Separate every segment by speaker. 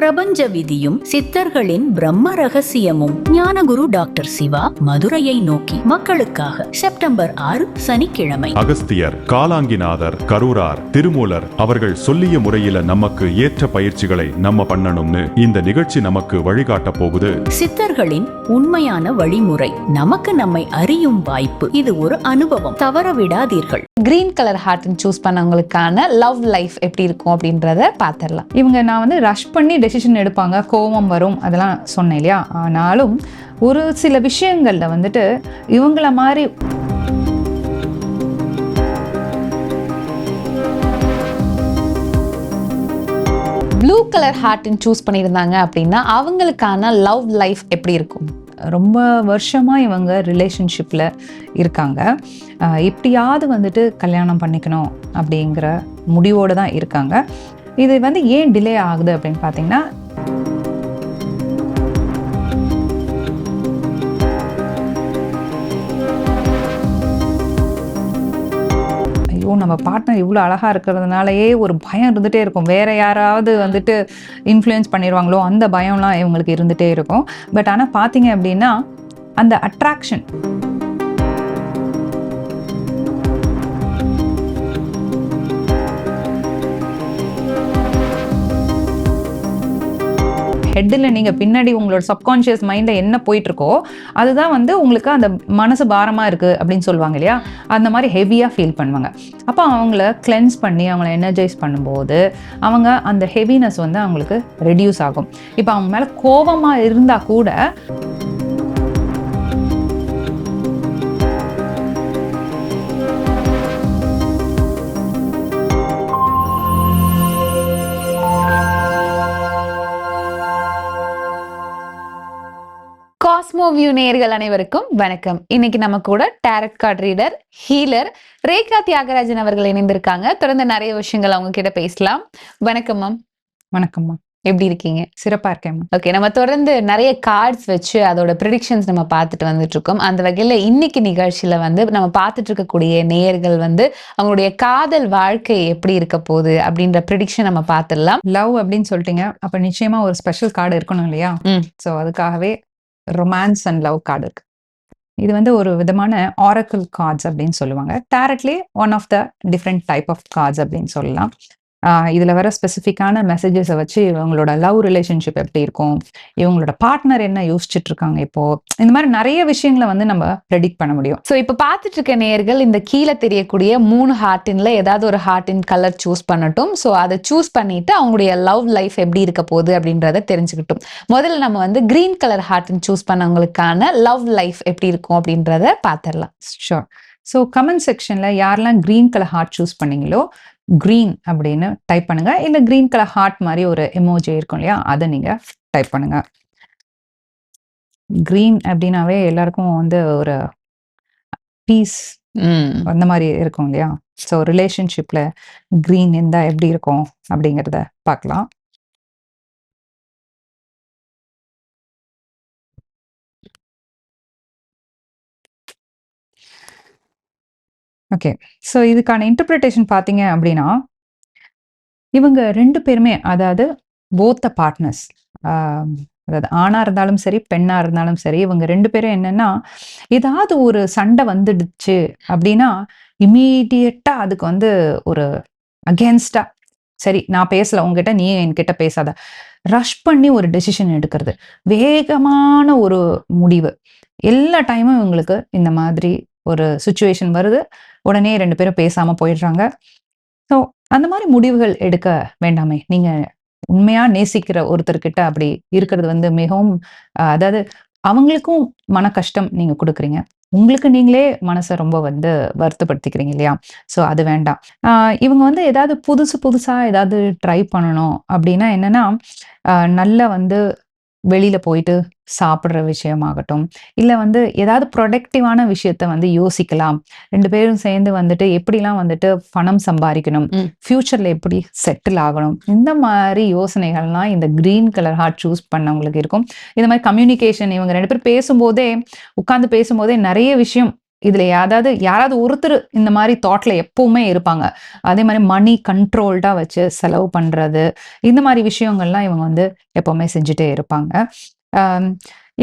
Speaker 1: பிரபஞ்ச விதியும் சித்தர்களின் பிரம்ம ரகசியமும். ஞானகுரு டாக்டர் சிவா மதுரையை நோக்கி மக்களுக்காக செப்டம்பர் ஆறு சனிக்கிழமை.
Speaker 2: அகஸ்தியர் காலாங்கிநாதர் கரூரார் திருமூலர் அவர்கள் சொல்லிய முறையில நமக்கு ஏற்ற பயிற்சிகளை நம்ம பண்ணணும்னு இந்த நிகழ்ச்சி நமக்கு வழிகாட்ட போகுது.
Speaker 1: சித்தர்களின் உண்மையான வழிமுறை. நமக்கு நம்மை அறியும் வாய்ப்பு. இது ஒரு அனுபவம். தவற விடாதீர்கள்.
Speaker 3: கிரீன் கலர் ஹார்ட்னு சூஸ் பண்ணவங்களுக்கான லவ் லைஃப் எப்படி இருக்கும் அப்படின்றத பார்த்துடலாம்
Speaker 4: இவங்க நான் வந்து ரஷ் பண்ணி டெசிஷன் எடுப்பாங்க கோபம் வரும் அதெல்லாம் சொன்னேன் இல்லையா? ஆனாலும் ஒரு சில விஷயங்களில் வந்துட்டு இவங்கள மாதிரி
Speaker 3: ப்ளூ கலர் ஹார்ட்னு சூஸ் பண்ணியிருந்தாங்க அப்படின்னா அவங்களுக்கான லவ் லைஃப் எப்படி இருக்கும்?
Speaker 4: ரொம்ப வருஷமாக இவங்க ரிலேஷன்ஷிப்பில் இருக்காங்க. எப்படியாவது வந்துட்டு கல்யாணம் பண்ணிக்கணும் அப்படிங்கிற முடிவோடு தான் இருக்காங்க. இது வந்து ஏன் டிலே ஆகுது அப்படின்னு பார்த்தீங்கன்னா ஐயோ நம்ம பார்ட்னர் இவ்வளோ அழகாக இருக்கிறதுனாலயே ஒரு பயம் இருந்துகிட்டே இருக்கும். வேற யாராவது வந்துட்டு இன்ஃப்ளூயன்ஸ் பண்ணிடுவாங்களோ அந்த பயம்லாம் இவங்களுக்கு இருந்துகிட்டே இருக்கும். பட் ஆனால் பார்த்தீங்க அப்படின்னா அந்த அட்ராக்ஷன் ஹெட்டில் நீங்கள் பின்னாடி உங்களோட சப்கான்ஷியஸ் மைண்டில் என்ன போயிட்டுருக்கோ அதுதான் வந்து உங்களுக்கு அந்த மனசு பாரமாக இருக்குது அப்படின்னு சொல்லுவாங்க இல்லையா? அந்த மாதிரி ஹெவியாக ஃபீல் பண்ணுவாங்க. அப்போ அவங்கள கிளென்ஸ் பண்ணி அவங்கள எனர்ஜைஸ் பண்ணும்போது அவங்க அந்த ஹெவினஸ் வந்து அவங்களுக்கு ரெடியூஸ் ஆகும். இப்போ அவங்க மேலே கோபமாக இருந்தால் கூட
Speaker 3: காஸ்மோ வியூ நேயர்கள் அனைவருக்கும் வணக்கம். இன்னைக்கு நம்ம கூட tarot card reader healer Rekha Thiyagarajan அவர்கள் இணைந்திருக்காங்க. தொடர்ந்து நிறைய விஷயங்கள் அவங்க கிட்ட பேசலாம். வணக்கம் மேம்
Speaker 4: வணக்கம்மா
Speaker 3: எப்படி இருக்கீங்க?
Speaker 4: சிறப்பாக இருக்கேம்மா
Speaker 3: ஓகே நம்ம தொடர்ந்து நிறைய கார்ட்ஸ் வச்சு அதோட ப்ரிடிக்ஷன்ஸ் நம்ம பார்த்துட்டு வந்துட்டு இருக்கோம் அந்த வகையில் இன்னைக்கு நிகழ்ச்சியில வந்து நம்ம பார்த்துட்டு இருக்கக்கூடிய நேயர்கள் வந்து அவங்களுடைய காதல் வாழ்க்கை எப்படி இருக்க போகுது அப்படின்ற ப்ரிடிக்ஷன் நம்ம பார்த்துடலாம்.
Speaker 4: லவ் அப்படின்னு சொல்லிட்டீங்க. அப்போ நிச்சயமாக ஒரு ஸ்பெஷல் கார்டு இருக்கணும் இல்லையா. ஸோ அதுக்காகவே ரொமான்ஸ் அண்ட் லவ் கார்டு இருக்கு. இது வந்து ஒரு விதமான ஆரக்கிள் கார்ட்ஸ் அப்படின்னு சொல்லுவாங்க. Directly one of the different type of cards அப்படின்னு சொல்லலாம். இதுல வர ஸ்பெசிஃபிக்கான மெசேஜஸை வச்சு இவங்களோட லவ் ரிலேஷன்ஷிப் எப்படி இருக்கும்? இவங்களோட பார்ட்னர் என்ன யோசிச்சுட்டு இருக்காங்க இப்போ? இந்த மாதிரி நிறைய விஷயங்களை வந்து நம்ம ப்ரெடிக்ட் பண்ண முடியும்.
Speaker 3: ஸோ இப்போ பார்த்துட்டு இருக்க நேர்கள் இந்த கீழே தெரியக்கூடிய மூணு ஹார்ட்டின்ல ஏதாவது ஒரு ஹார்டின் கலர் சூஸ் பண்ணட்டும். ஸோ அதை சூஸ் பண்ணிட்டு அவங்களுடைய லவ் லைஃப் எப்படி இருக்க போகுது அப்படின்றத தெரிஞ்சுக்கிட்டும். முதல்ல நம்ம வந்து கிரீன் கலர் ஹார்டின் சூஸ் பண்ணவங்களுக்கான லவ் லைஃப் எப்படி இருக்கும் அப்படின்றத பார்த்துடலாம்.
Speaker 4: ஷோர் ஸோ கமெண்ட் செக்ஷனில் யாரெல்லாம் க்ரீன் கலர் ஹார்ட் சூஸ் பண்ணீங்களோ க்ரீன் அப்படின்னு டைப் பண்ணுங்க. இல்லை க்ரீன் கலர் ஹார்ட் மாதிரி ஒரு எமோஜி இருக்கும் இல்லையா அதை நீங்கள் டைப் பண்ணுங்க. க்ரீன் அப்படின்னாவே எல்லாருக்கும் வந்து ஒரு பீஸ் அந்த மாதிரி இருக்கும் இல்லையா? ஸோ ரிலேஷன்ஷிப்பில் க்ரீன் இருந்தால் எப்படி இருக்கும் அப்படிங்கிறத பார்க்கலாம். ஓகே ஸோ இதுக்கான இன்டர்பிரிட்டேஷன் பார்த்தீங்க அப்படின்னா இவங்க ரெண்டு பேருமே அதாவது போத்த பார்ட்னர்ஸ் அதாவது ஆணா இருந்தாலும் சரி பெண்ணா இருந்தாலும் சரி இவங்க ரெண்டு பேரும் என்னன்னா ஏதாவது ஒரு சண்டை வந்துடுச்சு அப்படின்னா இம்மீடியட்டா அதுக்கு வந்து ஒரு அகேன்ஸ்டா சரி நான் பேசல உங்ககிட்ட நீ என்கிட்ட பேசாத ரஷ் பண்ணி ஒரு டெசிஷன் எடுக்கிறது. வேகமான ஒரு முடிவு. எல்லா டைமும் இவங்களுக்கு இந்த மாதிரி ஒரு சுச்சுவேஷன் வருது உடனே ரெண்டு பேரும் பேசாம போயிடுறாங்க. ஸோ அந்த மாதிரி முடிவுகள் எடுக்க வேண்டாமே. நீங்க உண்மையா நேசிக்கிற ஒருத்தர்கிட்ட அப்படி இருக்கிறது வந்து மிகவும் அதாவது அவங்களுக்கும் மன கஷ்டம் நீங்க கொடுக்குறீங்க. உங்களுக்கு நீங்களே மனசை ரொம்ப வந்து வருத்தப்படுத்திக்கிறீங்க இல்லையா? ஸோ அது வேண்டாம். ஆஹ் இவங்க வந்து ஏதாவது புதுசு புதுசா ஏதாவது ட்ரை பண்ணணும் அப்படின்னா என்னன்னா நல்லா வந்து வெளியில போயிட்டு சாப்பிட்ற விஷயமாகட்டும் இல்லை வந்து ஏதாவது ப்ரொடக்டிவான விஷயத்த வந்து யோசிக்கலாம். ரெண்டு பேரும் சேர்ந்து வந்துட்டு எப்படிலாம் வந்துட்டு பணம் சம்பாதிக்கணும். ஃபியூச்சர்ல எப்படி செட்டில் ஆகணும் இந்த மாதிரி யோசனைகள்லாம் இந்த கிரீன் கலர் ஹார்ட் சூஸ் பண்ணவங்களுக்கு இருக்கும். இந்த மாதிரி கம்யூனிகேஷன் இவங்க ரெண்டு பேரும் பேசும்போதே உட்கார்ந்து பேசும்போதே நிறைய விஷயம் இதுல யாராவது யாராவது ஒருத்தர் இந்த மாதிரி தாட்ல எப்பவுமே இருப்பாங்க. அதே மாதிரி மணி கண்ட்ரோல்டா வச்சு செலவு பண்றது இந்த மாதிரி விஷயங்கள்லாம் இவங்க வந்து எப்பவுமே செஞ்சுட்டே இருப்பாங்க.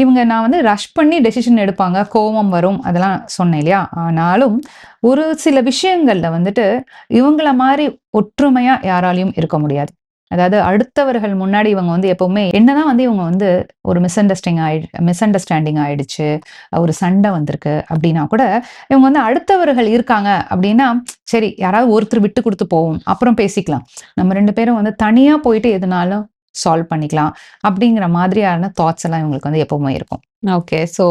Speaker 4: இவங்க நான் வந்து ரஷ் பண்ணி டெசிஷன் எடுப்பாங்க. கோபம் வரும் அதெல்லாம் சொன்னேன் இல்லையா? ஆனாலும் ஒரு சில விஷயங்களில் வந்துட்டு இவங்கள மாதிரி ஒற்றுமையாக யாராலையும் இருக்க முடியாது. அதாவது அடுத்தவர்கள் முன்னாடி இவங்க வந்து எப்பவுமே என்னதான் வந்து இவங்க வந்து ஒரு மிஸ் அண்டர்ஸ்டிங் ஆயி மிஸ் அண்டர்ஸ்டாண்டிங் ஆயிடுச்சு ஒரு சண்டை வந்திருக்கு அப்படின்னா கூட இவங்க வந்து அடுத்தவர்கள் இருக்காங்க அப்படின்னா சரி யாராவது ஒருத்தர் விட்டு கொடுத்து போவோம். அப்புறம் பேசிக்கலாம். நம்ம ரெண்டு பேரும் வந்து தனியா போயிட்டு எதுனாலும் சால்வ் பண்ணிக்கலாம் அப்படிங்கிற மாதிரியான தாட்ஸ் எல்லாம் இவங்களுக்கு வந்து எப்பவுமே இருக்கும்.
Speaker 3: ஓகே சோ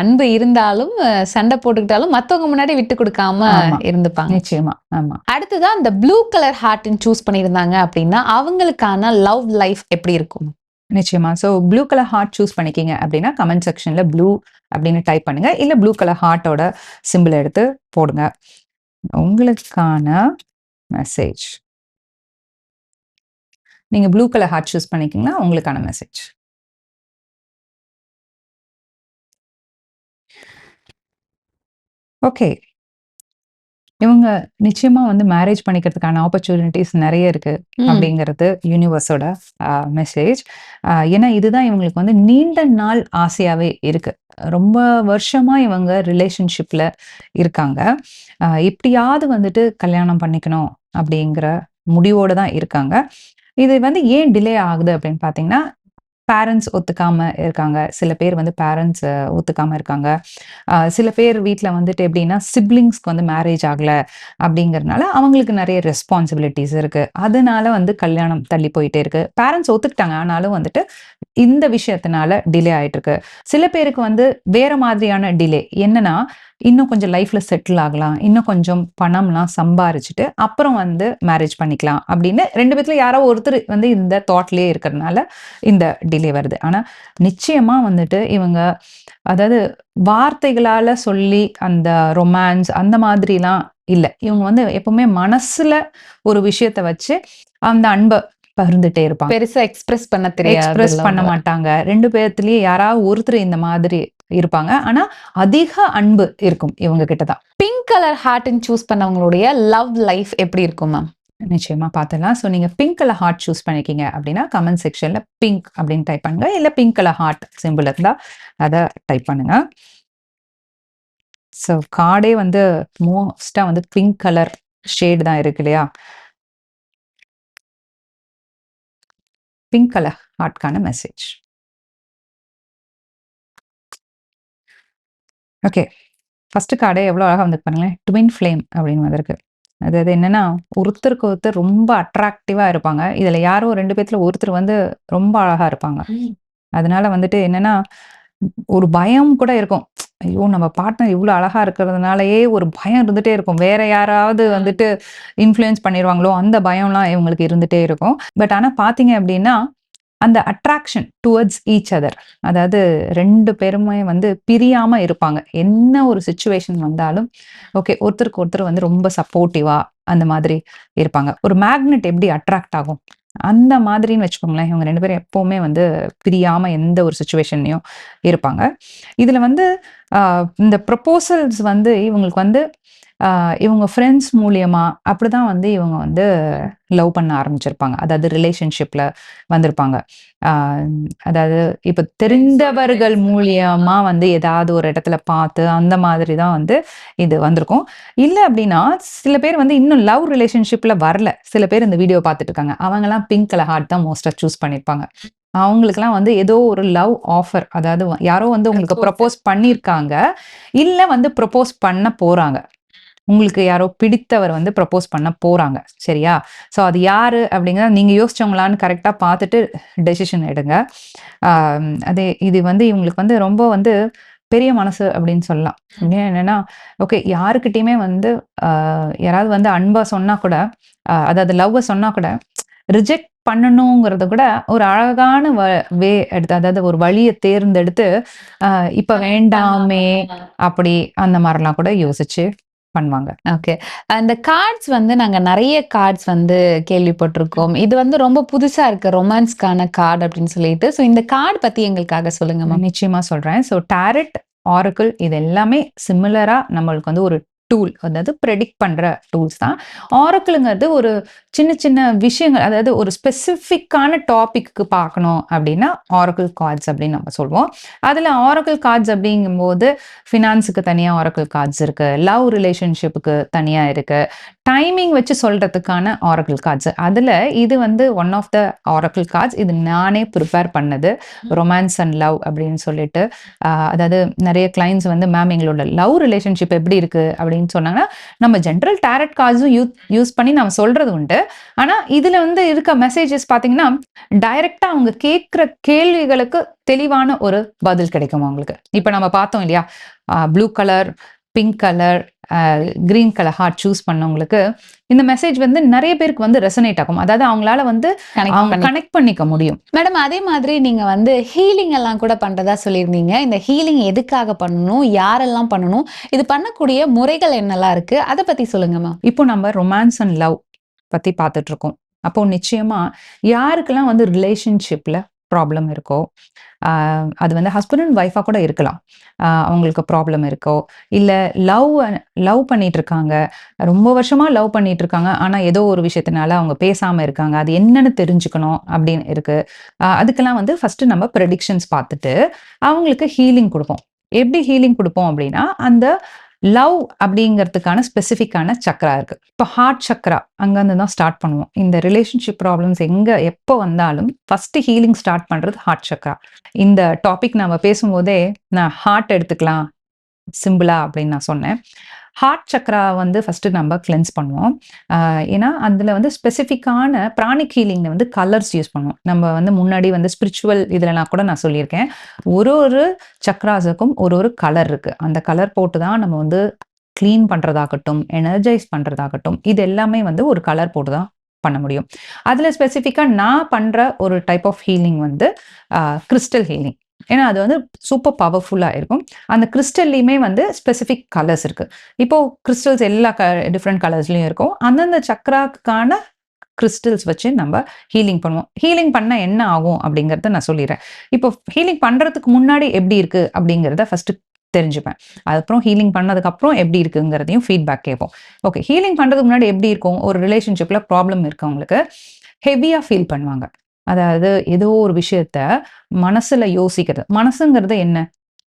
Speaker 3: அன்பு இருந்தாலும் சண்டை போட்டுக்கிட்டாலும் மத்தவங்க முன்னாடி விட்டு கொடுக்காம. இருந்துப்பாங்க.
Speaker 4: நிச்சயமா. ஆமா.
Speaker 3: அடுத்ததான் இந்த ப்ளூ கலர் ஹார்ட்னு சூஸ் பண்ணியிருந்தாங்க அப்படின்னா அவங்களுக்கான லவ் லைஃப் எப்படி இருக்கும்?
Speaker 4: நிச்சயமா. So blue colour heart choose பண்ணிக்கிங்க அப்படின்னா கமெண்ட் செக்ஷன்ல ப்ளூ அப்படின்னு டைப் பண்ணுங்க. இல்ல ப்ளூ கலர் ஹார்ட்டோட சிம்பிள் எடுத்து போடுங்க. உங்களுக்கான மெசேஜ் நீங்க ப்ளூ கலர் ஹார்ட் சூஸ் பண்ணிக்கிங்கன்னா உங்களுக்கான மெசேஜ் ஓகே இவங்க நிச்சயமா வந்து மேரேஜ் பண்ணிக்கிறதுக்கான ஆப்பர்ச்சுனிட்டிஸ் நிறைய இருக்கு. அப்படிங்கிறது யூனிவர்ஸோட மெசேஜ் ஏன்னா இதுதான் இவங்களுக்கு வந்து நீண்ட நாள் ஆசையாவே இருக்கு. ரொம்ப வருஷமா இவங்க ரிலேஷன்ஷிப்ல இருக்காங்க. எப்படியாவது வந்துட்டு கல்யாணம் பண்ணிக்கணும் அப்படிங்கிற முடிவோட தான் இருக்காங்க. இது வந்து ஏன் டிலே ஆகுது அப்படின்னு பார்த்தீங்கன்னா பேரண்ட்ஸ் ஒத்துக்காம இருக்காங்க. சில பேர் வந்து பேரண்ட்ஸ் ஒத்துக்காம இருக்காங்க. சில பேர் வீட்டில் வந்துட்டு எப்படின்னா சிப்ளிங்ஸ்க்கு வந்து மேரேஜ் ஆகல அப்படிங்கறதுனால அவங்களுக்கு நிறைய ரெஸ்பான்சிபிலிட்டிஸ் இருக்கு. அதனால வந்து கல்யாணம் தள்ளி போயிட்டே இருக்கு. பேரண்ட்ஸ் ஒத்துக்கிட்டாங்க. ஆனாலும் வந்துட்டு இந்த விஷயத்தினால டிலே ஆயிட்டு இருக்கு சில பேருக்கு வந்து வேற மாதிரியான டிலே என்னன்னா இன்னும் கொஞ்சம் லைஃப்ல செட்டில் ஆகலாம். இன்னும் கொஞ்சம் பணம்லாம் சம்பாரிச்சுட்டு அப்புறம் வந்து மேரேஜ் பண்ணிக்கலாம் அப்படின்னு ரெண்டு பேத்துல யாரோ ஒருத்தர் வந்து இந்த தாட்லயே இருக்கிறதுனால இந்த டிலே வருது. ஆனா நிச்சயமா வந்துட்டு இவங்க அதாவது வார்த்தைகளால சொல்லி அந்த ரொமான்ஸ் அந்த மாதிரிலாம் இல்லை. இவங்க வந்து எப்பவுமே மனசுல ஒரு விஷயத்த வச்சு அந்த அன்பை பகிர்ந்துட்டே இருப்பாங்க.
Speaker 3: பெருசா எக்ஸ்பிரஸ் பண்ண தெரியாது
Speaker 4: எக்ஸ்பிரஸ் பண்ண. மாட்டாங்க. ரெண்டு பேர்த்துலயே யாராவது ஒருத்தர் இந்த மாதிரி இருப்பாங்க. ஆனா அதிக அன்பு இருக்கும் இவங்க கிட்ட தான்.
Speaker 3: பிங்க் கலர் ஹார்ட்னு சூஸ் பண்ணவங்களுடைய லவ் லைஃப் எப்படி இருக்கும் மேம்
Speaker 4: நிச்சயமா பார்த்துலாம் ஸோ நீங்க பிங்க் கலர் ஹார்ட் சூஸ் பண்ணிக்கிங்க அப்படின்னா கமெண்ட் செக்ஷன்ல பிங்க் அப்படின்னு டைப் பண்ணுங்க. இல்ல பிங்க் கலர் ஹார்ட் சிம்பிள் இருந்தா அதை டைப் பண்ணுங்க. ஸோ கார்டே வந்து மோஸ்டா வந்து பிங்க் கலர் ஷேட் தான் இருக்கு இல்லையா? பிங்க் கலர் ஹார்ட்கான மெசேஜ் ஓகே ஃபர்ஸ்ட் கார்டே எவ்வளோ அழகாக வந்து பாருங்களேன். ட்வின் ஃப்ளேம் அப்படின்னு வந்திருக்கு. அதாவது என்னன்னா ஒருத்தருக்கு ஒருத்தர் ரொம்ப அட்ராக்டிவாக இருப்பாங்க. இதில் யாரோ ரெண்டு பேத்துல ஒருத்தர் வந்து ரொம்ப அழகாக இருப்பாங்க. அதனால வந்துட்டு என்னன்னா ஒரு பயம் கூட இருக்கும். ஐயோ நம்ம பார்ட்னர் இவ்வளோ அழகா இருக்கிறதுனாலயே ஒரு பயம் இருந்துட்டே இருக்கும். வேற யாராவது வந்துட்டு இன்ஃப்ளூயன்ஸ் பண்ணிடுவாங்களோ அந்த பயம்லாம் இவங்களுக்கு இருந்துட்டே இருக்கும். பட் ஆனால் பார்த்தீங்க அப்படின்னா அந்த அட்ராக்ஷன் டுவர்ட்ஸ் ஈச் அதர் அதாவது ரெண்டு பேருமே வந்து பிரியாம இருப்பாங்க. என்ன ஒரு சுச்சுவேஷன் வந்தாலும் ஓகே ஒருத்தருக்கு ஒருத்தர் வந்து ரொம்ப சப்போர்ட்டிவா அந்த மாதிரி இருப்பாங்க. ஒரு மேக்னெட் எப்படி அட்ராக்ட் ஆகும்? அந்த மாதிரின்னு வச்சுக்கோங்களேன் இவங்க ரெண்டு பேரும் எப்பவுமே வந்து பிரியாம எந்த ஒரு சுச்சுவேஷன்லையும் இருப்பாங்க. இதுல வந்து இந்த ப்ரப்போசல்ஸ் வந்து இவங்களுக்கு வந்து ஆஹ், இவங்க ஃப்ரெண்ட்ஸ் மூலியமா அப்படிதான் வந்து இவங்க வந்து லவ் பண்ண ஆரம்பிச்சிருப்பாங்க. அதாவது ரிலேஷன்ஷிப்ல வந்திருப்பாங்க. ஆஹ், அதாவது இப்ப தெரிந்தவர்கள் மூலியமா வந்து ஏதாவது ஒரு இடத்துல பார்த்து அந்த மாதிரி தான் வந்து இது வந்திருக்கும். இல்லை அப்படின்னா சில பேர் வந்து இன்னும் லவ் ரிலேஷன்ஷிப்ல வரல. சில பேர் இந்த வீடியோ பார்த்துட்டு இருக்காங்க. அவங்கெல்லாம் பிங்க் கலர் ஹார்ட் தான் மோஸ்டா சூஸ் பண்ணியிருப்பாங்க அவங்களுக்குலாம் வந்து ஏதோ ஒரு லவ் ஆஃபர் அதாவது யாரோ வந்து உங்களுக்கு. ப்ரப்போஸ் பண்ணியிருக்காங்க இல்ல வந்து ப்ரப்போஸ் பண்ண போறாங்க. உங்களுக்கு யாரோ பிடித்தவர் வந்து ப்ரப்போஸ் பண்ண போறாங்க சரியா? ஸோ அது யாரு அப்படிங்கிறத நீங்க யோசிச்சவங்களான்னு கரெக்டா பார்த்துட்டு டெசிஷன் எடுங்க. அதே இது வந்து இவங்களுக்கு வந்து ரொம்ப வந்து பெரிய மனசு அப்படின்னு சொல்லலாம். என்னன்னா ஓகே யாருக்கிட்டயுமே வந்து யாராவது வந்து அன்பா சொன்னா கூட அதாவது லவ்வை சொன்னா கூட ரிஜெக்ட் பண்ணணுங்கிறத கூட ஒரு அழகான வே எடுத்து அதாவது ஒரு வழியை தேர்ந்தெடுத்து இப்ப வேண்டாமே அப்படி அந்த மாதிரிலாம் கூட யோசிச்சு பண்ணுவாங்க.
Speaker 3: ஓகே அந்த கார்ட்ஸ் வந்து நாங்க நிறைய கார்ட்ஸ் வந்து கேள்விப்பட்டிருக்கோம். இது வந்து ரொம்ப புதுசா இருக்கு ரொமான்ஸ்க்கான கார்டு அப்படின்னு சொல்லிட்டு. ஸோ இந்த கார்டு பத்தி எங்களுக்காக சொல்லுங்க மேம்
Speaker 4: நிச்சயமா சொல்றேன். ஸோ டேரட் ஆரக்கிள் இது எல்லாமே சிமிலரா நம்மளுக்கு வந்து ஒரு டூல் அதாவது ப்ரெடிக்ட் பண்ணுற டூல்ஸ் தான். ஆரக்கிளுங்கிறது ஒரு சின்ன சின்ன விஷயங்கள் அதாவது ஒரு ஸ்பெசிஃபிக்கான டாபிக்கு பார்க்கணும் அப்படின்னா ஆரக்கிள் கார்ட்ஸ் அப்படின்னு நம்ம சொல்லுவோம் அதில் ஆரக்கிள் கார்ட்ஸ் அப்படிங்கும்போது ஃபினான்ஸுக்கு தனியாக ஆரக்கிள் கார்ட்ஸ் இருக்குது லவ் ரிலேஷன்ஷிப்புக்கு தனியாக இருக்குது டைமிங் வச்சு சொல்றதுக்கான ஆரக்கிள் கார்ட்ஸ் அதில் இது வந்து one of the oracle cards இது நானே ப்ரிப்பேர் பண்ணது. ரொமான்ஸ் அண்ட் லவ் அப்படின்னு சொல்லிட்டு அதாவது நிறைய கிளைண்ட்ஸ் வந்து மேம் எங்களோட லவ் ரிலேஷன்ஷிப் எப்படி இருக்கு? அப்படின்னு சொன்னாங்கன்னா நம்ம ஜென்ரல் டேரட் கார்ட்ஸும் யூ யூஸ் பண்ணி நம்ம சொல்றது உண்டு. ஆனா இதுல வந்து இருக்க மெசேஜஸ் பாத்தீங்கன்னா டைரக்டா அவங்க கேட்குற கேள்விகளுக்கு தெளிவான ஒரு பதில் கிடைக்கும் அவங்களுக்கு இப்போ நம்ம பார்த்தோம் இல்லையா? Blue colour pink colour green colour heart choose பண்ணவங்களுக்கு இந்த மெசேஜ் வந்து நிறைய பேருக்கு வந்து ரெசனேட் ஆகும். அதாவது அவங்களால வந்து கனெக்ட் பண்ணிக்க முடியும்.
Speaker 3: மேடம் அதே மாதிரி நீங்க வந்து ஹீலிங் எல்லாம் கூட பண்றதா சொல்லியிருந்தீங்க. இந்த ஹீலிங் எதுக்காக பண்ணணும்? யாரெல்லாம் பண்ணணும்? இது பண்ணக்கூடிய முறைகள் என்னெல்லாம் இருக்கு? அதை பத்தி சொல்லுங்க மேம்
Speaker 4: இப்போ நம்ம ரொமான்ஸ் அண்ட் லவ் பத்தி பார்த்துட்டு இருக்கோம். அப்போ நிச்சயமா யாருக்கெல்லாம் வந்து ரிலேஷன்ஷிப்ல ப்ராப்ளம் இருக்கோ அது வந்து ஹஸ்பண்ட் அண்ட் ஒய்ஃபாக கூட இருக்கலாம். அவங்களுக்கு ப்ராப்ளம் இருக்கோ இல்லை லவ் லவ் பண்ணிட்டு இருக்காங்க ரொம்ப வருஷமா லவ் பண்ணிட்டு இருக்காங்க ஆனால் ஏதோ ஒரு விஷயத்தினால அவங்க பேசாமல் இருக்காங்க. அது என்னன்னு தெரிஞ்சுக்கணும் அப்படின்னு இருக்கு. அதுக்கெல்லாம் வந்து ஃபர்ஸ்ட் நம்ம ப்ரெடிக்ஷன்ஸ் பார்த்துட்டு அவங்களுக்கு ஹீலிங் கொடுப்போம். எப்படி ஹீலிங் கொடுப்போம் அப்படின்னா அந்த லவ் அப்படிங்கிறதுக்கான ஸ்பெசிஃபிக்கான சக்ரா இருக்கு. இப்போ ஹார்ட் சக்ரா அங்கேருந்து தான் ஸ்டார்ட் பண்ணுவோம். இந்த ரிலேஷன்ஷிப் ப்ராப்ளம்ஸ் எங்க எப்போ வந்தாலும் ஃபர்ஸ்ட் ஹீலிங் ஸ்டார்ட் பண்றது ஹார்ட் சக்ரா. இந்த டாபிக் நம்ம பேசும்போதே நான் ஹார்ட் எடுத்துக்கலாம் சிம்பிளா அப்படின்னு நான் சொன்னேன். ஹார்ட் சக்ரா வந்து ஃபஸ்ட்டு நம்ம கிளென்ஸ் பண்ணுவோம். ஏன்னா அதில் வந்து ஸ்பெசிஃபிக்கான பிராணிக் ஹீலிங்ல வந்து கலர்ஸ் யூஸ் பண்ணுவோம். நம்ம வந்து முன்னாடி வந்து ஸ்பிரிச்சுவல் இதுலலாம் கூட நான் சொல்லியிருக்கேன். ஒரு ஒரு சக்ராஸுக்கும் ஒரு ஒரு கலர் இருக்குது அந்த கலர் போட்டு தான் நம்ம வந்து க்ளீன் பண்ணுறதாகட்டும் எனர்ஜைஸ் பண்ணுறதாகட்டும் இது எல்லாமே வந்து ஒரு கலர் போட்டு தான் பண்ண முடியும். அதில் ஸ்பெசிஃபிக்காக நான் பண்ணுற ஒரு டைப் ஆஃப் ஹீலிங் வந்து கிறிஸ்டல் ஹீலிங் ஏன்னா அது வந்து சூப்பர் பவர்ஃபுல்லாக இருக்கும். அந்த கிறிஸ்டல்லையுமே வந்து ஸ்பெசிஃபிக் கலர்ஸ் இருக்குது இப்போது கிறிஸ்டல்ஸ் எல்லா க டிஃப்ரெண்ட் கலர்ஸ்லையும் இருக்கும். அந்தந்த சக்ராக்கான கிறிஸ்டல்ஸ் வச்சு நம்ம ஹீலிங் பண்ணுவோம். ஹீலிங் பண்ணால் என்ன ஆகும் அப்படிங்கிறத நான் சொல்லிடுறேன். இப்போ ஹீலிங் பண்ணுறதுக்கு முன்னாடி எப்படி இருக்குது அப்படிங்கிறத ஃபஸ்ட்டு தெரிஞ்சுப்பேன். அதுக்கப்புறம் ஹீலிங் பண்ணதுக்கப்புறம் எப்படி இருக்குங்கிறதையும் ஃபீட்பேக் கேட்போம். ஓகே ஹீலிங் பண்ணுறதுக்கு முன்னாடி எப்படி இருக்கும்? ஒரு ரிலேஷன்ஷிப்பில் ப்ராப்ளம் இருக்கவங்களுக்கு ஹெவியாக ஃபீல் பண்ணுவாங்க. அதாவது ஏதோ ஒரு விஷயத்த மனசுல யோசிக்கிறது. மனசுங்கிறது என்ன?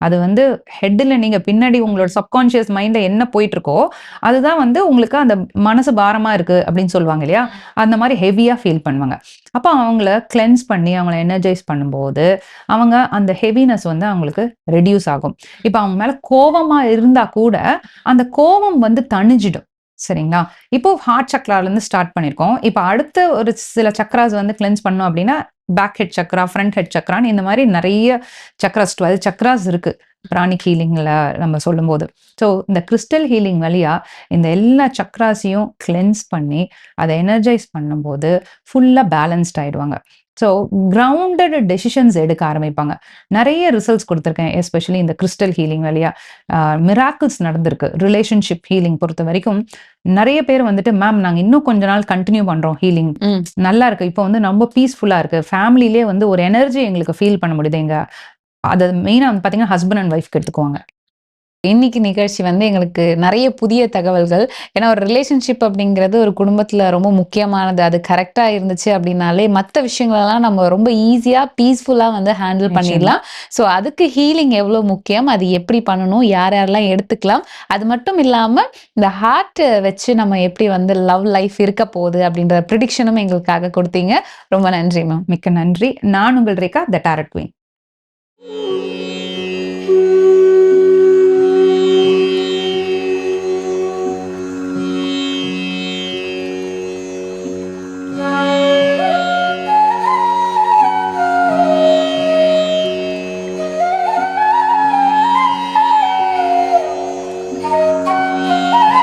Speaker 4: அது வந்து ஹெட்டில் நீங்கள் பின்னாடி உங்களோட சப்கான்ஷியஸ் மைண்டில் என்ன போயிட்டு இருக்கோ அதுதான் வந்து உங்களுக்கு அந்த மனசு பாரமாக இருக்குது அப்படின்னு சொல்லுவாங்க இல்லையா? அந்த மாதிரி ஹெவியாக ஃபீல் பண்ணுவாங்க. அப்போ அவங்கள கிளென்ஸ் பண்ணி அவங்கள எனர்ஜைஸ் பண்ணும்போது அவங்க அந்த ஹெவினஸ் வந்து அவங்களுக்கு ரெடியூஸ் ஆகும். இப்போ அவங்க மேலே கோபமாக இருந்தால் கூட அந்த கோவம் வந்து தணிஞ்சிடும். சரிங்களா? இப்போ ஹார்ட் சக்ராலேருந்து ஸ்டார்ட் பண்ணியிருக்கோம் இப்போ அடுத்த ஒரு சில சக்ராஸ் வந்து கிளென்ஸ் பண்ணோம் அப்படின்னா back head chakra front head சக்ரான்னு இந்த மாதிரி நிறைய சக்ராஸ் டுவெல் சக்ராஸ் இருக்கு. பிராணிக் ஹீலிங்ல நம்ம சொல்லும்போது. ஸோ இந்த கிறிஸ்டல் ஹீலிங் வழியா இந்த எல்லா சக்ராஸையும் கிளென்ஸ் பண்ணி அதை எனர்ஜைஸ் பண்ணும்போது ஃபுல்லாக பேலன்ஸ்ட் ஆயிடுவாங்க. ஸோ கிரவுண்டட் டெசிஷன்ஸ் எடுக்க ஆரம்பிப்பாங்க. நிறைய ரிசல்ட்ஸ் கொடுத்துருக்கேன் எஸ்பெஷலி இந்த கிறிஸ்டல் ஹீலிங் வழியா. மிராக்கிள்ஸ் நடந்திருக்கு. ரிலேஷன்ஷிப் ஹீலிங் பொறுத்த வரைக்கும் நிறைய பேர் வந்துட்டு மேம் நாங்கள் இன்னும் கொஞ்ச நாள் கண்டினியூ பண்றோம் ஹீலிங். நல்லா இருக்கு. இப்போ வந்து ரொம்ப பீஸ்ஃபுல்லா இருக்கு. ஃபேமிலிலே வந்து ஒரு எனர்ஜி எங்களுக்கு ஃபீல் பண்ண முடியுது எங்க அது மெயினாக வந்து பார்த்தீங்கன்னா ஹஸ்பண்ட் அண்ட் ஒய்ஃப்க்கு எடுத்துக்குவாங்க.
Speaker 3: இன்னைக்கு நிகழ்ச்சி வந்து எங்களுக்கு நிறைய புதிய தகவல்கள். ஏன்னா ஒரு ரிலேஷன்ஷிப் அப்படிங்கிறது ஒரு குடும்பத்துல ரொம்ப முக்கியமானது. அது கரெக்டா இருந்துச்சு அப்படின்னாலே மற்ற விஷயங்களெல்லாம் நம்ம ரொம்ப ஈஸியா பீஸ்ஃபுல்லா வந்து ஹேண்டில். பண்ணிடலாம். ஸோ அதுக்கு ஹீலிங் எவ்வளவு முக்கியம்? அது எப்படி பண்ணணும்? யார் யாரெல்லாம் எடுத்துக்கலாம்? அது மட்டும் இல்லாம இந்த ஹார்ட் வச்சு நம்ம எப்படி வந்து லவ் லைஃப் இருக்க போகுது அப்படின்ற ப்ரிடிக்ஷனும் எங்களுக்காக கொடுத்தீங்க. ரொம்ப நன்றி மேம்
Speaker 4: மிக்க நன்றி. நான் உங்கள் ரேகா த டேரட் குயின்